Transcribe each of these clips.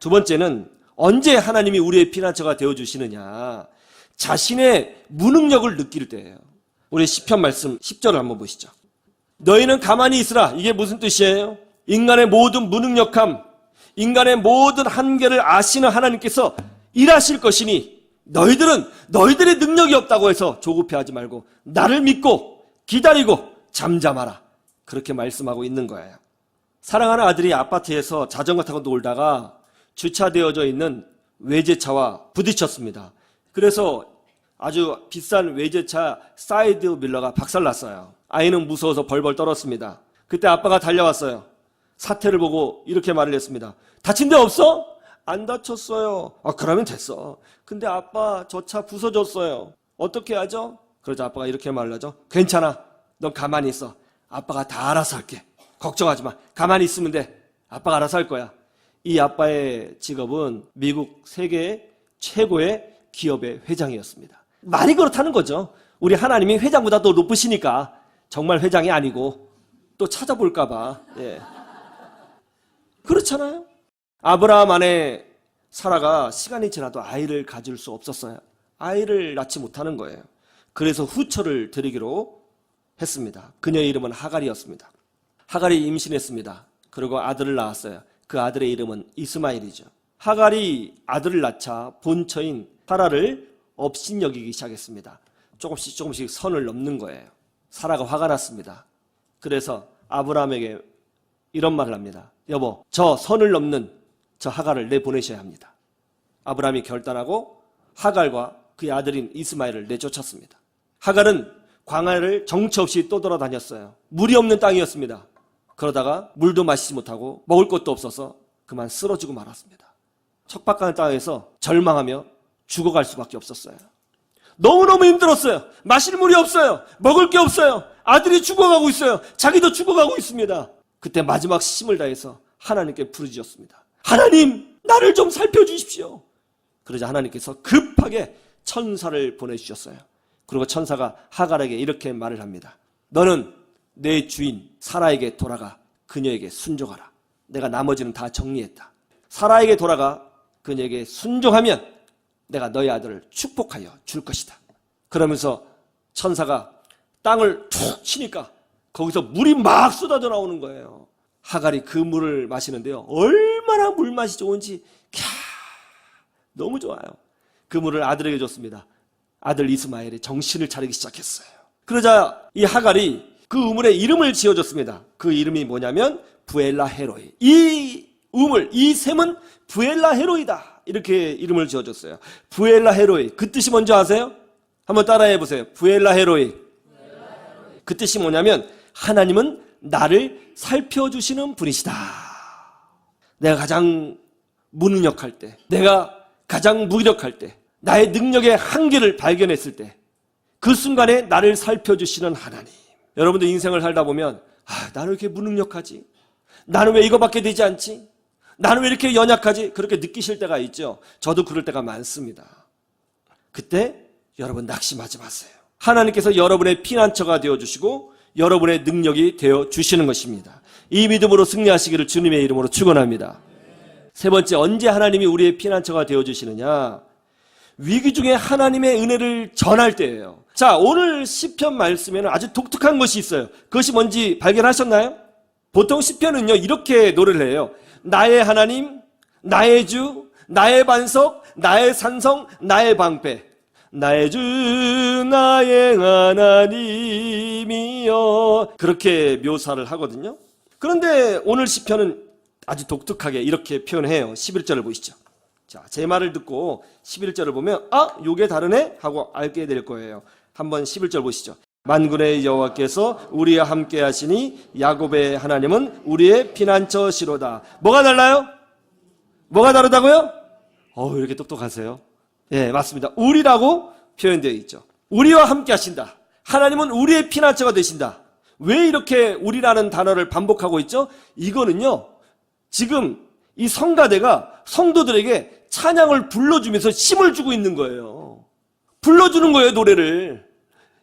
두 번째는 언제 하나님이 우리의 피난처가 되어 주시느냐? 자신의 무능력을 느낄 때예요. 우리 시편 말씀 10절을 한번 보시죠. 너희는 가만히 있으라. 이게 무슨 뜻이에요? 인간의 모든 무능력함, 인간의 모든 한계를 아시는 하나님께서 일하실 것이니 너희들은 너희들의 능력이 없다고 해서 조급해하지 말고 나를 믿고 기다리고 잠잠하라. 그렇게 말씀하고 있는 거예요. 사랑하는 아들이 아파트에서 자전거 타고 놀다가 주차되어져 있는 외제차와 부딪혔습니다. 그래서 아주 비싼 외제차 사이드 밀러가 박살났어요. 아이는 무서워서 벌벌 떨었습니다. 그때 아빠가 달려왔어요. 사태를 보고 이렇게 말을 했습니다. 다친 데 없어? 안 다쳤어요. 아, 그러면 됐어. 근데 아빠 저 차 부서졌어요. 어떻게 하죠? 그러자 아빠가 이렇게 말을 하죠. 괜찮아. 넌 가만히 있어. 아빠가 다 알아서 할게. 걱정하지 마. 가만히 있으면 돼. 아빠가 알아서 할 거야. 이 아빠의 직업은 미국 세계 최고의 기업의 회장이었습니다. 말이 그렇다는 거죠. 우리 하나님이 회장보다 더 높으시니까 정말 회장이 아니고 또 찾아볼까봐. 예. 그렇잖아요. 아브라함 안에 사라가 시간이 지나도 아이를 가질 수 없었어요. 아이를 낳지 못하는 거예요. 그래서 후처를 드리기로 했습니다. 그녀의 이름은 하갈이었습니다. 하갈이 임신했습니다. 그리고 아들을 낳았어요. 그 아들의 이름은 이스마일이죠. 하갈이 아들을 낳자 본처인 사라를 업신여기기 시작했습니다. 조금씩 조금씩 선을 넘는 거예요. 사라가 화가 났습니다. 그래서 아브라함에게 이런 말을 합니다. 여보, 저 선을 넘는 저 하갈을 내보내셔야 합니다. 아브라함이 결단하고 하갈과 그의 아들인 이스마엘을 내쫓았습니다. 하갈은 광야를 정처 없이 떠돌아다녔어요. 물이 없는 땅이었습니다. 그러다가 물도 마시지 못하고 먹을 것도 없어서 그만 쓰러지고 말았습니다. 척박한 땅에서 절망하며 죽어갈 수밖에 없었어요. 너무너무 힘들었어요. 마실 물이 없어요. 먹을 게 없어요. 아들이 죽어가고 있어요. 자기도 죽어가고 있습니다. 그때 마지막 힘을 다해서 하나님께 부르짖었습니다. 하나님, 나를 좀 살펴주십시오. 그러자 하나님께서 급하게 천사를 보내주셨어요. 그리고 천사가 하갈에게 이렇게 말을 합니다. 너는 내 주인 사라에게 돌아가 그녀에게 순종하라. 내가 나머지는 다 정리했다. 사라에게 돌아가 그녀에게 순종하면 내가 너희 아들을 축복하여 줄 것이다. 그러면서 천사가 땅을 툭 치니까 거기서 물이 막 쏟아져 나오는 거예요. 하갈이 그 물을 마시는데요. 얼마나 물맛이 좋은지 캬 너무 좋아요. 그 물을 아들에게 줬습니다. 아들 이스마엘이 정신을 차리기 시작했어요. 그러자 이 하갈이 그 우물에 이름을 지어줬습니다. 그 이름이 뭐냐면 부엘라 헤로이. 이 우물, 이 샘은 부엘라 헤로이다. 이렇게 이름을 지어줬어요. 부엘라 헤로이. 그 뜻이 뭔지 아세요? 한번 따라해 보세요. 부엘라 헤로이. 그 뜻이 뭐냐면 하나님은 나를 살펴주시는 분이시다. 내가 가장 무능력할 때, 내가 가장 무기력할 때, 나의 능력의 한계를 발견했을 때, 그 순간에 나를 살펴주시는 하나님. 여러분들 인생을 살다 보면, 아, 나는 왜 이렇게 무능력하지? 나는 왜 이거밖에 되지 않지? 나는 왜 이렇게 연약하지? 그렇게 느끼실 때가 있죠. 저도 그럴 때가 많습니다. 그때 여러분 낙심하지 마세요. 하나님께서 여러분의 피난처가 되어 주시고 여러분의 능력이 되어 주시는 것입니다. 이 믿음으로 승리하시기를 주님의 이름으로 축원합니다. 세 번째 언제 하나님이 우리의 피난처가 되어 주시느냐? 위기 중에 하나님의 은혜를 전할 때예요. 자, 오늘 시편 말씀에는 아주 독특한 것이 있어요. 그것이 뭔지 발견하셨나요? 보통 시편은요 이렇게 노래를 해요. 나의 하나님, 나의 주, 나의 반석, 나의 산성, 나의 방패. 나의 주, 나의 하나님이여. 그렇게 묘사를 하거든요. 그런데 오늘 시편은 아주 독특하게 이렇게 표현해요. 11절을 보시죠. 자, 제 말을 듣고 11절을 보면 아, 요게 다르네 하고 알게 될 거예요. 한번 11절 보시죠. 만군의 여호와께서 우리와 함께 하시니 야곱의 하나님은 우리의 피난처시로다. 뭐가 달라요? 뭐가 다르다고요? 어, 이렇게 똑똑하세요. 예, 맞습니다. 우리라고 표현되어 있죠. 우리와 함께 하신다. 하나님은 우리의 피난처가 되신다. 왜 이렇게 우리라는 단어를 반복하고 있죠? 이거는요. 지금 이 성가대가 성도들에게 찬양을 불러주면서 힘을 주고 있는 거예요. 불러주는 거예요, 노래를.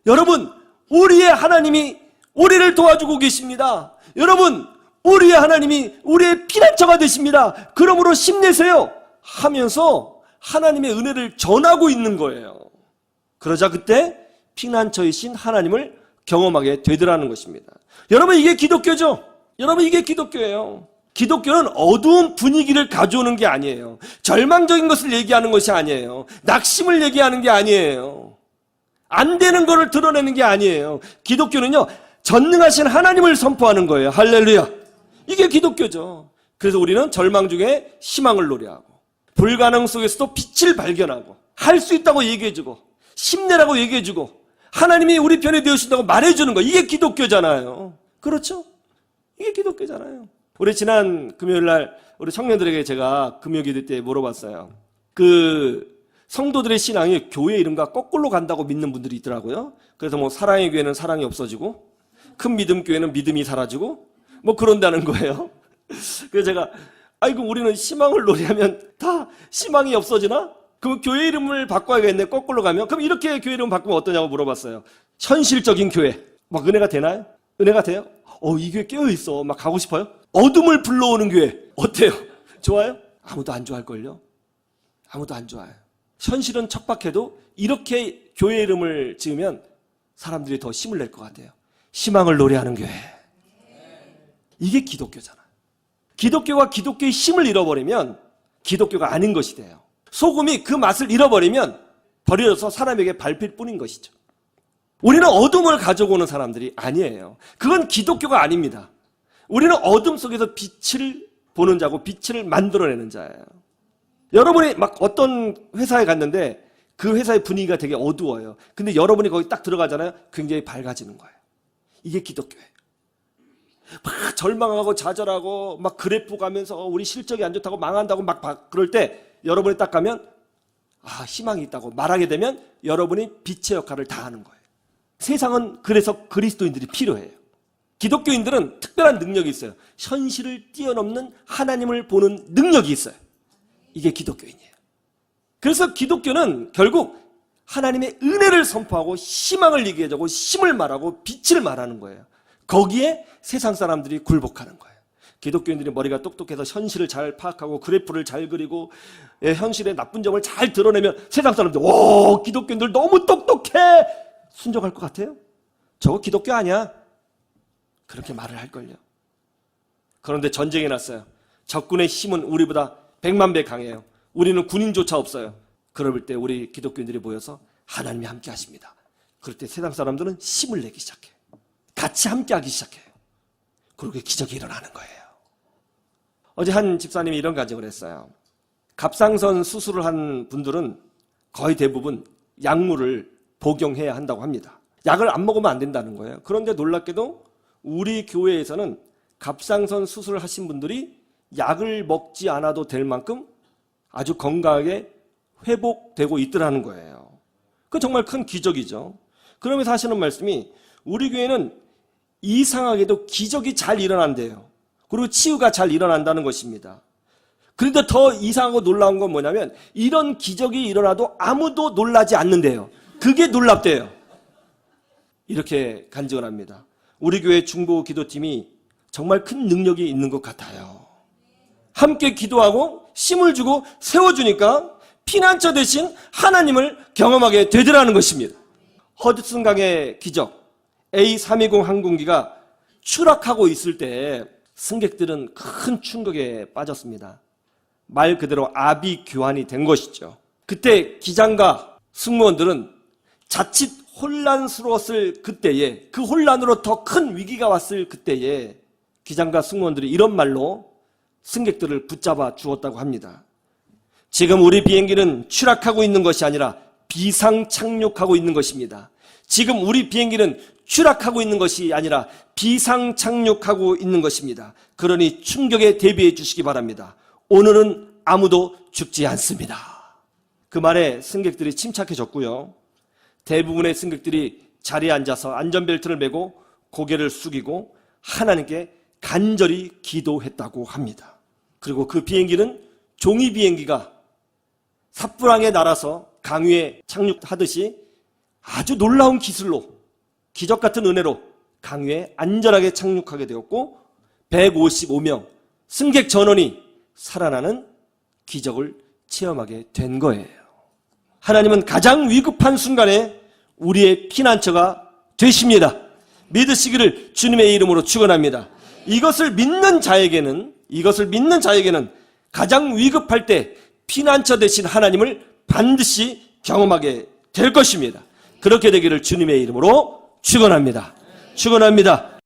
여러분, 우리의 하나님이 우리를 도와주고 계십니다. 여러분, 우리의 하나님이 우리의 피난처가 되십니다. 그러므로 힘내세요. 하면서 하나님의 은혜를 전하고 있는 거예요. 그러자 그때 피난처이신 하나님을 경험하게 되더라는 것입니다. 여러분 이게 기독교죠? 여러분 이게 기독교예요. 기독교는 어두운 분위기를 가져오는 게 아니에요. 절망적인 것을 얘기하는 것이 아니에요. 낙심을 얘기하는 게 아니에요. 안 되는 것을 드러내는 게 아니에요. 기독교는요, 전능하신 하나님을 선포하는 거예요. 할렐루야. 이게 기독교죠. 그래서 우리는 절망 중에 희망을 노래하고, 불가능 속에서도 빛을 발견하고, 할 수 있다고 얘기해주고, 힘내라고 얘기해주고, 하나님이 우리 편에 되어주신다고 말해주는 거. 이게 기독교잖아요. 그렇죠? 이게 기독교잖아요. 우리 지난 금요일 날 우리 청년들에게 제가 금요 기도 때 물어봤어요. 그 성도들의 신앙이 교회 이름과 거꾸로 간다고 믿는 분들이 있더라고요. 그래서 뭐 사랑의 교회는 사랑이 없어지고 큰 믿음 교회는 믿음이 사라지고 뭐 그런다는 거예요. 그래서 제가 아이고 우리는 희망을 노래하면 다 희망이 없어지나? 그럼 교회 이름을 바꿔야겠네. 거꾸로 가면 그럼 이렇게 교회 이름 바꾸면 어떠냐고 물어봤어요. 현실적인 교회 막 은혜가 되나요? 은혜가 돼요? 어, 이 교회 깨어 있어. 막 가고 싶어요? 어둠을 불러오는 교회 어때요? 좋아요? 아무도 안 좋아할걸요? 아무도 안 좋아요. 현실은 척박해도 이렇게 교회 이름을 지으면 사람들이 더 힘을 낼 것 같아요. 희망을 노래하는 교회. 이게 기독교잖아. 기독교가 기독교의 힘을 잃어버리면 기독교가 아닌 것이 돼요. 소금이 그 맛을 잃어버리면 버려져서 사람에게 밟힐 뿐인 것이죠. 우리는 어둠을 가져오는 사람들이 아니에요. 그건 기독교가 아닙니다. 우리는 어둠 속에서 빛을 보는 자고 빛을 만들어내는 자예요. 여러분이 막 어떤 회사에 갔는데 그 회사의 분위기가 되게 어두워요. 근데 여러분이 거기 딱 들어가잖아요. 굉장히 밝아지는 거예요. 이게 기독교예요. 막 절망하고 좌절하고 막 그래프 가면서 우리 실적이 안 좋다고 망한다고 막 바- 그럴 때 여러분이 딱 가면 아 희망이 있다고 말하게 되면 여러분이 빛의 역할을 다 하는 거예요. 세상은 그래서 그리스도인들이 필요해요. 기독교인들은 특별한 능력이 있어요. 현실을 뛰어넘는 하나님을 보는 능력이 있어요. 이게 기독교인이에요. 그래서 기독교는 결국 하나님의 은혜를 선포하고 희망을 얘기하고 힘을 말하고 빛을 말하는 거예요. 거기에 세상 사람들이 굴복하는 거예요. 기독교인들이 머리가 똑똑해서 현실을 잘 파악하고 그래프를 잘 그리고 예, 현실의 나쁜 점을 잘 드러내면 세상 사람들 오 기독교인들 너무 똑똑해 순종할 것 같아요? 저거 기독교 아니야? 그렇게 말을 할걸요. 그런데 전쟁이 났어요. 적군의 힘은 우리보다 백만 배 강해요. 우리는 군인조차 없어요. 그럴 때 우리 기독교인들이 모여서 하나님이 함께 하십니다. 그럴 때 세상 사람들은 힘을 내기 시작해요. 같이 함께 하기 시작해요. 그렇게 기적이 일어나는 거예요. 어제 한 집사님이 이런 가정을 했어요. 갑상선 수술을 한 분들은 거의 대부분 약물을 복용해야 한다고 합니다. 약을 안 먹으면 안 된다는 거예요. 그런데 놀랍게도 우리 교회에서는 갑상선 수술을 하신 분들이 약을 먹지 않아도 될 만큼 아주 건강하게 회복되고 있더라는 거예요. 그 정말 큰 기적이죠. 그러면서 하시는 말씀이 우리 교회는 이상하게도 기적이 잘 일어난대요. 그리고 치유가 잘 일어난다는 것입니다. 그런데 더 이상하고 놀라운 건 뭐냐면 이런 기적이 일어나도 아무도 놀라지 않는데요. 그게 놀랍대요. 이렇게 간증을 합니다. 우리 교회 중보 기도팀이 정말 큰 능력이 있는 것 같아요. 함께 기도하고 힘을 주고 세워주니까 피난처 대신 하나님을 경험하게 되더라는 것입니다. 허드슨 강의 기적 A320 항공기가 추락하고 있을 때 승객들은 큰 충격에 빠졌습니다. 말 그대로 아비 교환이 된 것이죠. 그때 기장과 승무원들은 자칫 혼란스러웠을 그때에 그 혼란으로 더 큰 위기가 왔을 그때에 기장과 승무원들이 이런 말로 승객들을 붙잡아 주었다고 합니다. 지금 우리 비행기는 추락하고 있는 것이 아니라 비상 착륙하고 있는 것입니다. 지금 우리 비행기는 추락하고 있는 것이 아니라 비상 착륙하고 있는 것입니다. 그러니 충격에 대비해 주시기 바랍니다. 오늘은 아무도 죽지 않습니다. 그 말에 승객들이 침착해졌고요. 대부분의 승객들이 자리에 앉아서 안전벨트를 매고 고개를 숙이고 하나님께 간절히 기도했다고 합니다. 그리고 그 비행기는 종이 비행기가 삿불항에 날아서 강위에 착륙하듯이 아주 놀라운 기술로 기적 같은 은혜로 강위에 안전하게 착륙하게 되었고 155명 승객 전원이 살아나는 기적을 체험하게 된 거예요. 하나님은 가장 위급한 순간에 우리의 피난처가 되십니다. 믿으시기를 주님의 이름으로 축원합니다. 이것을 믿는 자에게는 이것을 믿는 자에게는 가장 위급할 때 피난처 되신 하나님을 반드시 경험하게 될 것입니다. 그렇게 되기를 주님의 이름으로 축원합니다. 축원합니다.